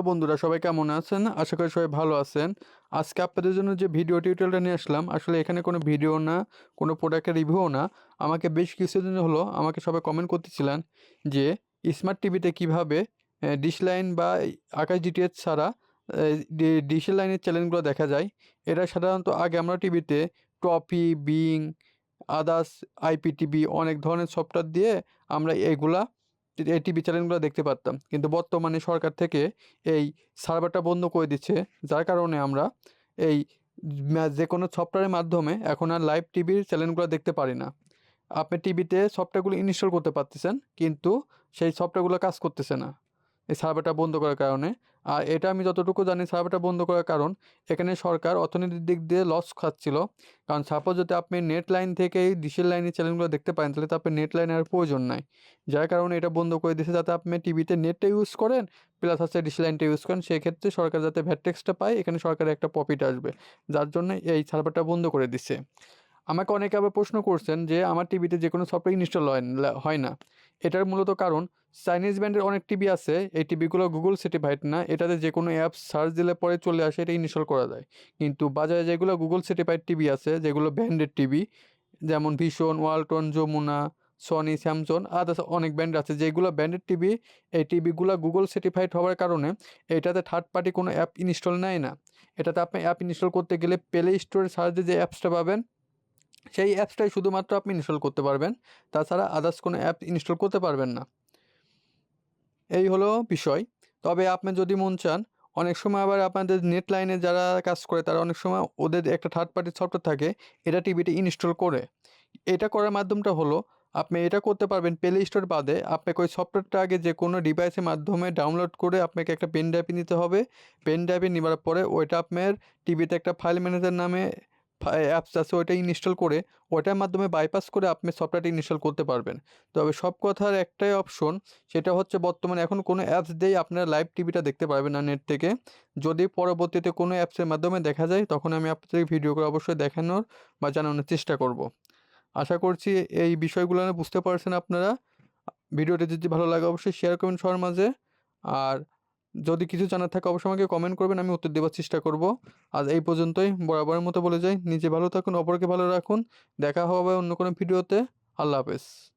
Hello বন্ধুরা, সবাই কেমন আছেন? আশা করি সবাই ভালো আছেন। আজকে আপনাদের জন্য যে ভিডিও টিউটোরিয়ালটা নিয়ে আসলাম, আসলে এখানে কোনো ভিডিও না, কোনো প্রোডাক্টের রিভিউ না। আমাকে বেশ কিছুদিন হলো আমাকে সবাই কমেন্ট করতেছিলেন যে স্মার্ট টিভিতে কীভাবে ডিশ লাইন বা আকাশ ডিটিএচ ছাড়া ডিশের লাইনের চ্যানেলগুলো দেখা যায়। এটা সাধারণত আগে আমরা টিভিতে টপি বিং আদার্স আইপিটিভি অনেক ধরনের সফটওয়্যার দিয়ে আমরা এগুলা এই টিভি চ্যানেলগুলো দেখতে পারতাম। কিন্তু বর্তমানে সরকার থেকে এই সার্ভারটা বন্ধ করে দিচ্ছে। যার কারণে আমরা এই যে কোনো সফটওয়্যারের মাধ্যমে এখন আর লাইভ টিভির চ্যানেলগুলো দেখতে পারি না। আপনি টিভিতে সফটওয়্যারগুলো ইনস্টল করতে পারতেছেন, কিন্তু সেই সফটওয়্যারগুলো কাজ করতেছে না। এই সার্ভারটা বন্ধ করার কারণে। আর এটা আমি যতটুকু জানি সার্ভারটা বন্ধ করার কারণ, এখানে সরকার অর্থনীতির দিক দিয়ে লস খাচ্ছিল। কারণ সাপোজ যদি আপনি নেট লাইন থেকে ডিশের লাইনের চ্যানেলগুলো দেখতে পারেন, তাহলে তো আপনি নেট লাইনের আর প্রয়োজন নাই। যার কারণে এটা বন্ধ করে দিয়েছে যাতে আপনি টিভিতে নেটটা ইউজ করেন প্লাস হচ্ছে ডিশ লাইনটা ইউজ করেন। সেক্ষেত্রে সরকার যাতে ভ্যাট ট্যাক্সটা পায়, এখানে সরকারের একটা প্রফিট আসবে। যার জন্য এই সার্ভারটা বন্ধ করে দিচ্ছে। আমাকে অনেকে আবার প্রশ্ন করছেন যে, আমার টিভিতে যে কোনো সফটওয়্যার ইনস্টল হয় না। এটার মূলত কারণ চাইনিজ ব্র্যান্ডের অনেক টিভি আছে, এই টিভিগুলো গুগল সার্টিফাইড না। এটাতে যে কোনো অ্যাপ সার্চ দিলে পরে চলে আসে এটা ইনস্টল করা যায়। কিন্তু বাজারে যেগুলো গুগল সার্টিফাইড টিভি আছে, যেগুলো ব্র্যান্ডেড টিভি যেমন ভীষণ Walton Jamuna Sony Samsung others অনেক ব্র্যান্ড আছে। যেগুলো ব্র্যান্ডেড টিভি এই টিভিগুলো গুগল সার্টিফাইড হওয়ার কারণে এটাতে থার্ড পার্টি কোনো অ্যাপ ইনস্টল নেয় না। এটাতে আপনি অ্যাপ ইনস্টল করতে গেলে প্লে স্টোরে সার্চে যে অ্যাপসটা পাবেন, সেই অ্যাপসটাই শুধুমাত্র আপনি ইনস্টল করতে পারবেন। তাছাড়া আদার্স কোনো অ্যাপ ইনস্টল করতে পারবেন না। এই হলো বিষয়। তবে আপনি যদি মন চান, অনেক সময় আবার আপনাদের নেট লাইনে যারা কাজ করে, তারা অনেক সময় ওদের একটা থার্ড পার্টির সফটওয়্যার থাকে, এটা টিভিতে ইনস্টল করে। এটা করার মাধ্যমটা হলো, আপনি এটা করতে পারবেন প্লে স্টোর বাদে, আপনাকে ওই সফটওয়্যারটা আগে যে কোনো ডিভাইসের মাধ্যমে ডাউনলোড করে আপনাকে একটা পেন ড্রাইভে নিতে হবে। পেন ড্রাইভে নেওয়ার পরে ওইটা আপনার টিভিতে একটা ফাইল ম্যানেজার নামে অ্যাপস আছে ওইটা ইনস্টল করে ওটার মাধ্যমে বাইপাস করে আপনি সফটওয়্যারটা ইনস্টল করতে পারবেন। তবে সব কথার একটাই অপশন সেটা হচ্ছে বর্তমানে এখন কোনো অ্যাপস দিয়েই আপনারা লাইভ টিভিটা দেখতে পারবেন না নেট থেকে। যদি পরবর্তীতে কোনো অ্যাপসের মাধ্যমে দেখা যায়, তখন আমি আপনাদের ভিডিও করে অবশ্যই দেখানোর বা জানানোর চেষ্টা করব। আশা করছি এই বিষয়গুলো বুঝতে পারছেন আপনারা। ভিডিওটি যদি ভালো লাগে, অবশ্যই শেয়ার করবেন সবার মাঝে। আর যদি কিছু জানার থাকে অবশ্যই আমাকে কমেন্ট করবেন, আমি উত্তর দেওয়ার চেষ্টা করব। আজ এই পর্যন্তই, বরাবরের মতো বলে যাই। নিজে ভালো থাকুন, অপরকে ভালো রাখুন। দেখা হবে অন্য কোনো ভিডিওতে। আল্লাহ হাফেজ।